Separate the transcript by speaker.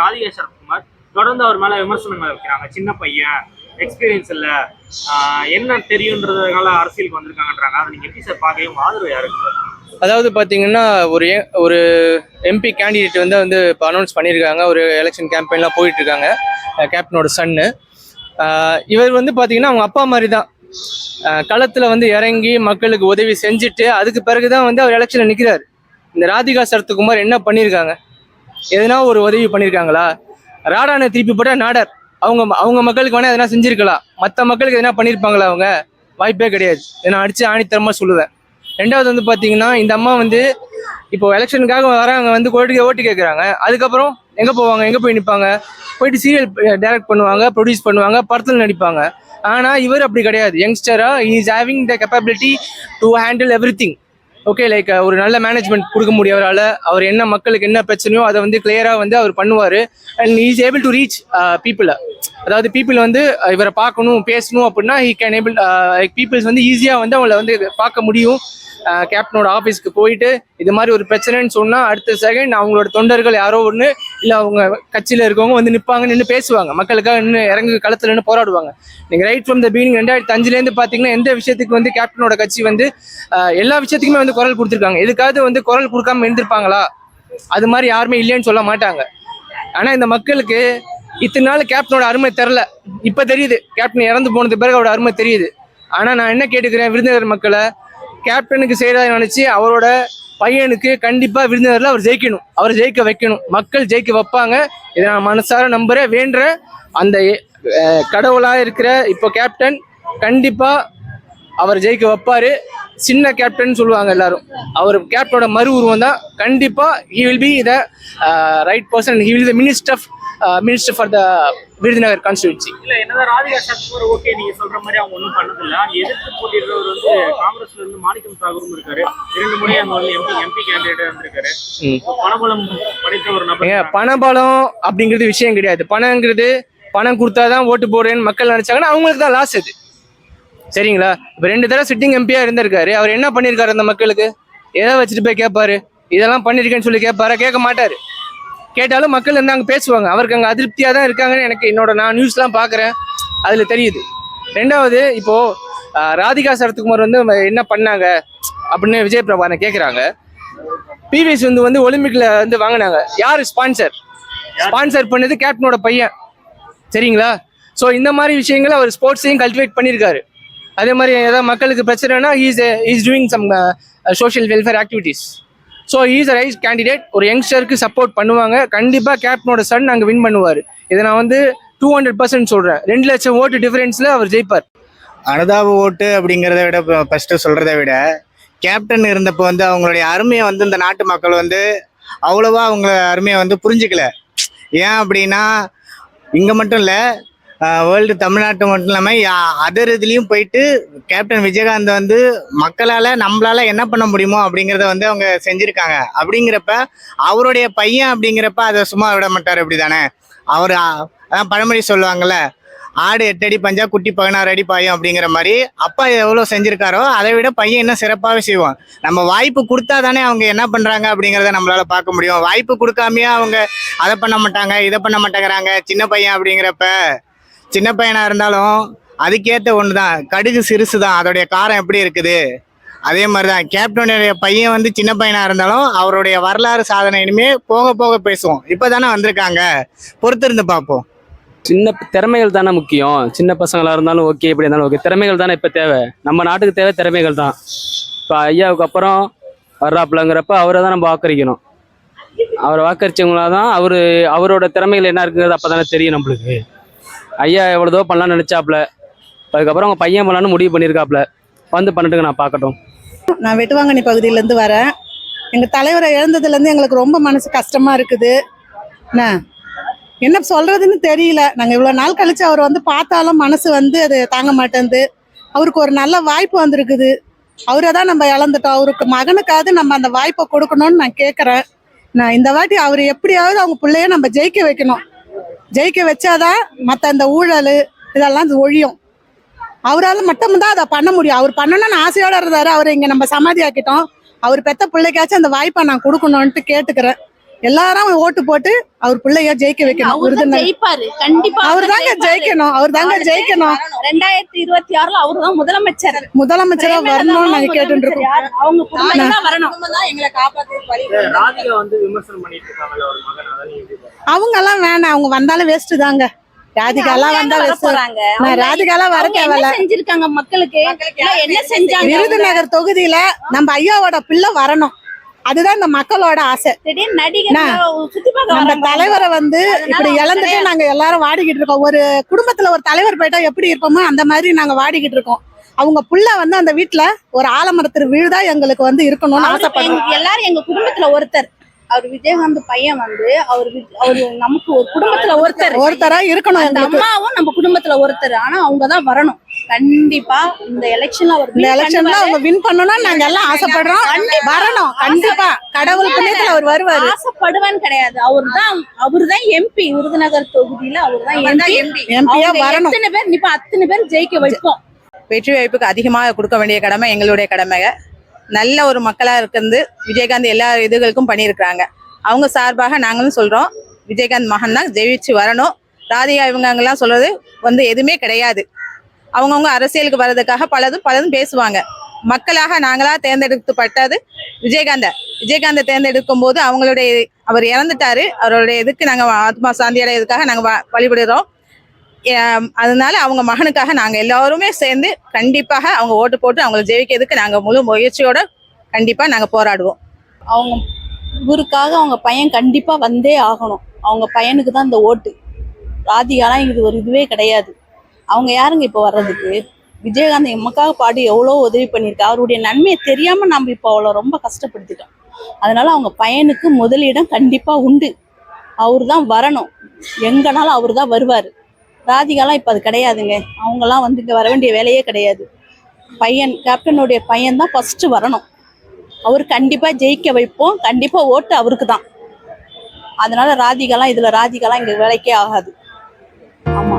Speaker 1: ராதிகா சரத்குமார் தொடர்ந்து அவர் மேலே விமர்சனங்கள் வைக்கிறாங்க. சின்ன பையன் எக்ஸ்பீரியன்ஸ் இல்லை. என்ன தெரியுன்றதுனால அரசியலுக்கு வந்திருக்காங்கன்றாங்க. அதை நீங்கள் எப்படி சார் பாக்க ஆதரவு யாருக்கு
Speaker 2: அதாவது பார்த்தீங்கன்னா ஒரு ஏ- ஒரு எம்பி கேண்டிடேட் வந்து வந்து இப்போ அனௌன்ஸ் பண்ணியிருக்காங்க ஒரு எலெக்ஷன் கேம்பெயின்லாம் போயிட்டுருக்காங்க. கேப்டனோட சன்னு இவர் வந்து பார்த்தீங்கன்னா அவங்க அப்பா மாதிரி தான் களத்தில் வந்து இறங்கி மக்களுக்கு உதவி செஞ்சுட்டு அதுக்கு பிறகு தான் வந்து அவர் எலெக்ஷனில் நிற்கிறார் இந்த ராதிகா சரத்குமார் என்ன பண்ணியிருக்காங்க எதனா ஒரு உதவி பண்ணியிருக்காங்களா ராடானை திருப்பி போட்டால் நாடர். அவங்க அவங்க மக்களுக்கு வேணால் எதனா செஞ்சிருக்கலாம். மற்ற மக்களுக்கு எதனா பண்ணியிருப்பாங்களா அவங்க? வாய்ப்பே கிடையாது. இதை நான் அடித்து ஆணித்தரமாக சொல்லுவேன். ரெண்டாவது வந்து பார்த்தீங்கன்னா இந்த அம்மா வந்து இப்போ எலெக்ஷனுக்காக வராங்க வந்து ஓட்டு ஓட்டு கேட்குறாங்க அதுக்கப்புறம் எங்கே போவாங்க? எங்கே போய் நிற்பாங்க போயிட்டு சீரியல் டைரக்ட் பண்ணுவாங்க ப்ரொடியூஸ் பண்ணுவாங்க படத்தில் நடிப்பாங்க. ஆனால் இவர் அப்படி கிடையாது. யங்ஸ்டராக is having the capability to handle everything okay like ஒரு நல்ல மேனேஜ்மெண்ட் கொடுக்க முடியவரால் அவர் என்ன மக்களுக்கு என்ன பிரச்சனையோ அதை வந்து கிளியராக வந்து அவர் பண்ணுவார். And is able to reach பீப்புளை அதாவது பீப்புள் வந்து இவரை பார்க்கணும் பேசணும் அப்படின்னா ஹி கேன் ஏபிள் பீப்புள்ஸ் வந்து ஈஸியாக வந்து அவங்கள வந்து பார்க்க முடியும். கேப்டனோட ஆஃபீஸ்க்கு போயிட்டு இது மாதிரி ஒரு பிரச்சனைன்னு சொன்னால் அடுத்த செகண்ட் அவங்களோட தொண்டர்கள் யாரோ ஒன்று இல்லை அவங்க கட்சியில் இருக்கவங்க வந்து நிற்பாங்க நின்று பேசுவாங்க. மக்களுக்காக நின்று இறங்கு களத்தில் நின்று போராடுவாங்க. நீங்கள் ரைட் ஃப்ரம் த பீனிங் ரெண்டாயிரத்தி அஞ்சுலேருந்து பார்த்தீங்கன்னா எந்த விஷயத்துக்கு வந்து கேப்டனோட கட்சி வந்து எல்லா விஷயத்துக்குமே வந்து குரல் கொடுத்துருக்காங்க. எதுக்காவது வந்து குரல் கொடுக்காம இருந்திருப்பாங்களா? அது மாதிரி யாருமே இல்லைன்னு சொல்ல மாட்டாங்க. ஆனால் இந்த மக்களுக்கு இத்தனை நாள் கேப்டனோட அருமை தெரில இப்போ தெரியுது. கேப்டன் இறந்து போனது பிறகு அவரோட அருமை தெரியுது. ஆனால் நான் என்ன கேட்டுக்கிறேன் விருந்தினர் மக்களை கேப்டனுக்கு செய்கிறத நினச்சி அவரோட பையனுக்கு கண்டிப்பாக விருந்தினரில் அவர் ஜெயிக்கணும். அவர் ஜெயிக்க வைக்கணும். மக்கள் ஜெயிக்க வைப்பாங்க. இதை நான் மனசார நம்புகிறேன் வேண்ட அந்த கடவுளாக இருக்கிற இப்போ கேப்டன் கண்டிப்பாக அவர் ஜெயிக்க வைப்பார். சின்ன கேப்டன் சொல்லுவாங்க எல்லாரும். அவர் கேப்டனோட மறு உருவம் தான். கண்டிப்பாக he will be the right person he will the minister of minister for the Virudhunagar constituency
Speaker 1: இல்ல என்னதான் ராதிகா சரத்குமார் ஓகே நீங்க சொல்ற மாதிரி அவங்க ஒன்றும் பண்ணதில்ல. எதிர்த்து போட்டிடுறவர் வந்து காங்கிரஸ்ல இருந்து மாணிக்கம் தாகூரும் இருக்காரு. இரண்டு முறை அங்க வந்து எம்பி எம்பி கேண்டிடேட்டா இருந்திருக்காரு. பணபலம் படைத்த ஒரு நபர்
Speaker 2: பணபலம் அப்படிங்கிறது விஷயம் கிடையாது. பணங்கிறது பணம் கொடுத்தாதான் ஓட்டு போடுறேன்னு மக்கள் நினைச்சாங்கன்னா அவங்களுக்கு தான் லாஸ் அது சரிங்களா? இப்போ ரெண்டு தடவை சிட்டிங் எம்பியா இருந்திருக்காரு. அவர் என்ன பண்ணியிருக்காரு அந்த மக்களுக்கு? எதை வச்சுட்டு போய் கேட்பாரு இதெல்லாம் பண்ணியிருக்கேன்னு சொல்லி கேட்பாரா கேட்க மாட்டாரு. கேட்டாலும் மக்கள் வந்து அங்கே பேசுவாங்க. அவருக்கு அங்கே அதிருப்தியாக தான் இருக்காங்கன்னு எனக்கு என்னோட நான் நியூஸ்லாம் பார்க்குறேன் அதில் தெரியுது. ரெண்டாவது இப்போது ராதிகா சரத்குமார் வந்து என்ன பண்ணாங்க? அப்படின்னு விஜய் பிரபானை கேட்குறாங்க பிவி சிந்து வந்து ஒலிம்பிக்கில் வந்து வாங்கினாங்க. யார்? ஸ்பான்சர் ஸ்பான்சர் பண்ணது கேப்டனோட பையன். சரிங்களா? ஸோ இந்த மாதிரி விஷயங்களை அவர் ஸ்போர்ட்ஸையும் கல்டிவேட் பண்ணியிருக்காரு அதே மாதிரி ஏதாவது மக்களுக்கு பிரச்சனைனா is is doing some social welfare activities so is a rise candidate ஒரு யங்ஸ்டருக்கு சப்போர்ட் பண்ணுவாங்க. கண்டிப்பாக கேப்டனோட சன் அங்கே வின் பண்ணுவார். இதை நான் வந்து டூ ஹண்ட்ரட் பர்சன்ட் சொல்கிறேன் ரெண்டு லட்சம் ஓட்டு டிஃபரன்ஸில் அவர் ஜெயிப்பார்.
Speaker 3: அனுதாப ஓட்டு அப்படிங்கிறத விட ஃபஸ்ட்டு சொல்கிறத விட கேப்டன் இருந்தப்போ வந்து அவங்களுடைய அருமையை வந்து இந்த நாட்டு மக்கள் வந்து அவ்வளோவா அவங்க அருமையை வந்து புரிஞ்சுக்கல. ஏன் அப்படின்னா இங்கே மட்டும் இல்லை வேர்ல்டு தமிழ்நாட்டு மட்டும் இல்லாமல் அதர் இதுலேயும் போயிட்டு கேப்டன் விஜயகாந்த் வந்து மக்களால் நம்மளால் என்ன பண்ண முடியுமோ அப்படிங்கிறத வந்து அவங்க செஞ்சுருக்காங்க. அப்படிங்கிறப்ப அவருடைய பையன் அப்படிங்கிறப்ப அதை சும்மா விட மாட்டார் அப்படி தானே அவர் அதான் பழமொழி சொல்லுவாங்கள்ல ஆடு எட்டு அடி பஞ்சா குட்டி பதினாறு அடி பாயும் அப்படிங்கிற மாதிரி அப்பா எவ்வளோ செஞ்சுருக்காரோ அதை விட பையன் இன்னும் சிறப்பாகவே செய்வான். நம்ம வாய்ப்பு கொடுத்தா தானே அவங்க என்ன பண்ணுறாங்க அப்படிங்கிறத நம்மளால் பார்க்க முடியும். வாய்ப்பு கொடுக்காமயே அவங்க அதை பண்ண மாட்டாங்க இதை பண்ண மாட்டேங்கிறாங்க சின்ன பையன் அப்படிங்கிறப்ப சின்ன பையனாக இருந்தாலும் அதுக்கேற்ற ஒன்று தான் கடுகு சிறுசு தான் அதோடைய காரம் எப்படி இருக்குது? அதே மாதிரி தான் கேப்டனுடைய பையன் வந்து சின்ன பையனாக இருந்தாலும் அவருடைய வரலாறு சாதனை இனிமே போக போக பேசுவோம். இப்போ தானே வந்திருக்காங்க பொறுத்திருந்து பார்ப்போம்.
Speaker 4: சின்ன திறமைகள் தானே முக்கியம். சின்ன பசங்களாக இருந்தாலும் ஓகே எப்படி இருந்தாலும் ஓகே திறமைகள் தானே இப்போ தேவை. நம்ம நாட்டுக்கு தேவை திறமைகள் தான். இப்போ ஐயாவுக்கு அப்புறம் வர்றாப்புலங்கிறப்ப அவரை தான் நம்ம வாக்களிக்கணும். அவரை வாக்களிச்சவங்களா தான் அவர் அவரோட திறமைகள் என்ன இருக்குங்கிறது அப்போ தானே தெரியும் நம்மளுக்கு. ஐயா எவ்வளோதோ பண்ணலாம்னு நினச்சாப்புல அதுக்கப்புறம் அவங்க பையன் பண்ணலான்னு முடிவு பண்ணியிருக்காப்புல வந்து பண்ணிட்டுங்க நான் பார்க்கட்டும்.
Speaker 5: நான் வெட்டுவாங்கனி பகுதியிலேருந்து வரேன். எங்கள் தலைவரை இழந்ததுலேருந்து எங்களுக்கு ரொம்ப மனசு கஷ்டமாக இருக்குது. என்ன என்ன சொல்கிறதுன்னு தெரியல. நாங்கள் இவ்வளோ நாள் கழித்து அவர் வந்து பார்த்தாலும் மனசு வந்து அது தாங்க மாட்டேங்குது. அவருக்கு ஒரு நல்ல வாய்ப்பு வந்திருக்குது. அவரை தான் நம்ம இழந்துட்டோம். அவருக்கு மகனுக்காவது நம்ம அந்த வாய்ப்பை கொடுக்கணும்னு நான் கேட்குறேன் நான் இந்த வாட்டி அவர் எப்படியாவது அவங்க பிள்ளைய நம்ம ஜெயிக்க வைக்கணும். ஜெயிக்க வச்சாதான் மற்ற இந்த ஊழல் இதெல்லாம் ஒழியும். அவரால் மட்டும் தான் அதை பண்ண முடியும். அவர் பண்ணணும்னு ஆசையோட இருந்தாரு. அவரை இங்க நம்ம சமாதி ஆக்கிட்டோம். அவர் பெத்த பிள்ளைக்காச்சும் அந்த வாய்ப்பை நான் கொடுக்கணும்ட்டு கேட்டுக்கிறேன். எல்லாரும் ஓட்டு போட்டு அவர் பிள்ளைய ஜெயிக்க வைக்கணும்.
Speaker 6: அவர்
Speaker 5: தாங்க ஜெயிக்கணும். அவர் தாங்க ஜெயிக்கணும்.
Speaker 6: ரெண்டாயிரத்தி இருபத்தி ஆறுல அவரு தான் முதலமைச்சர்.
Speaker 5: முதலமைச்சரா வரணும்னு நாங்க கேட்டு இருக்கோம்?
Speaker 6: அவங்க குடும்பம் தான் வரணும்.
Speaker 1: ராதிகா வந்து விமர்சனம் பண்ணிட்டு இருக்காங்கல்ல ஒரு மகன் அதை நீங்க எப்படி பாக்குறீங்க?
Speaker 5: அவங்க எல்லாம் வேணாம். அவங்க வந்தாலும் வேஸ்ட் தாங்க. ராதிகா எல்லாம் வந்தா
Speaker 6: வர
Speaker 5: வேஸ்ட்
Speaker 6: போறாங்க
Speaker 5: நான் ராதிகா எல்லாம் வர தேவையில்ல.
Speaker 6: செஞ்சிருக்காங்க மக்களுக்கு? என்ன செஞ்சாங்க?
Speaker 5: விருதுநகர் தொகுதியில நம்ம ஐயாவோட பிள்ளை வரணும். அதுதான் இந்த மக்களோட ஆசை. நம்ம. தலைவரை வந்து இப்படி இழந்துட்டு. நாங்க எல்லாரும் வாடிக்கிட்டு இருக்கோம். ஒரு குடும்பத்துல ஒரு தலைவர் போயிட்டா எப்படி இருப்போமோ அந்த மாதிரி நாங்க வாடிக்கிட்டு இருக்கோம். அவங்க புள்ள வந்து அந்த வீட்டுல ஒரு ஆலமரத்து வீடுதான் எங்களுக்கு வந்து இருக்கணும்னு ஆசைப்படுறோம்.
Speaker 6: எல்லாரும் எங்க குடும்பத்துல ஒருத்தர். அவர் விஜயகாந்த் பையன் வந்து அவர் அவரு நமக்கு ஒரு குடும்பத்துல ஒருத்தர்.
Speaker 5: ஒருத்தரா இருக்கணும்
Speaker 6: அந்த அம்மாவும் நம்ம குடும்பத்துல ஒருத்தர். ஆனா அவங்க தான் வரணும். கண்டிப்பா இந்த எலெக்ஷன்ல அவர்
Speaker 5: இந்த எலெக்ஷன்ல. அவங்க வின் பண்ணணும்னு நாங்க எல்லாம் ஆசைப்படுறோம். வரணும். கண்டிப்பா. கடவுள் புண்ணியத்துல அவர் வருவாரு.
Speaker 6: ஆசைப்படுவேன் கிடையாது. அவர்தான் அவர்தான் எம்பி விருதுநகர் தொகுதியில அவர்தான் எம்பி
Speaker 5: எம்பியா வரணும்.
Speaker 6: எத்தனை பேர் நிப்பா அத்தனை பேர் ஜெயிக்க வைப்போம்.
Speaker 7: வெற்றி வாய்ப்புக்கு அதிகமாக கொடுக்க வேண்டிய கடமை எங்களுடைய கடமைங்க. நல்ல ஒரு மக்களாக இருக்கிறது விஜயகாந்த் எல்லா இதுகளுக்கும் பண்ணியிருக்கிறாங்க. அவங்க சார்பாக நாங்களும் சொல்கிறோம் விஜயகாந்த் மகன் தான் ஜெயிச்சு வரணும். ராதிகா இவங்கெல்லாம் சொல்றது வந்து எதுவுமே கிடையாது. அவங்கவுங்க அரசியலுக்கு வர்றதுக்காக பலதும் பலதும் பேசுவாங்க. மக்களாக நாங்களா தேர்ந்தெடுக்கப்பட்டது விஜயகாந்த. விஜயகாந்தை தேர்ந்தெடுக்கும் போது அவங்களுடைய அவர் இறந்துட்டாரு. அவருடைய இதுக்கு நாங்கள் ஆத்மா சாந்தி அடையிறதுக்காக நாங்கள் வழிபடுறோம். அதனால அவங்க மகனுக்காக நாங்க எல்லாருமே சேர்ந்து கண்டிப்பாக அவங்க ஓட்டு போட்டு அவங்களை ஜெயிக்கிறதுக்கு நாங்க முழு முயற்சியோட கண்டிப்பா நாங்க போராடுவோம்.
Speaker 6: அவங்க ஊருக்காக அவங்க பையன் கண்டிப்பா வந்தே ஆகணும். அவங்க பையனுக்கு தான் இந்த ஓட்டு. ராதிகாலாம் இது ஒரு இதுவே கிடையாது. அவங்க யாருங்க இப்போ வர்றதுக்கு? விஜயகாந்த் எமக்காக பாடி எவ்வளோ உதவி பண்ணியிருக்கா? அவருடைய நன்மையை தெரியாமல் நம்ம இப்போ அவ்வளோ ரொம்ப கஷ்டப்படுத்திட்டோம். அதனால அவங்க பையனுக்கு முதலிடம் கண்டிப்பாக உண்டு. அவர் தான் வரணும். எங்கனாலும் அவர் தான் வருவார். ராதிகாலாம் இப்போ அது கிடையாதுங்க. அவங்கெல்லாம் வந்து இங்கே வர வேண்டிய வேலையே கிடையாது. பையன் கேப்டனுடைய பையன் தான் ஃபஸ்ட்டு வரணும். அவர் கண்டிப்பாக ஜெயிக்க வைப்போம். கண்டிப்பாக ஓட்டு அவருக்கு தான். அதனால ராதிகாலாம் இதில் ராதிகாலாம் இங்கே வேலைக்கே ஆகாது. ஆமா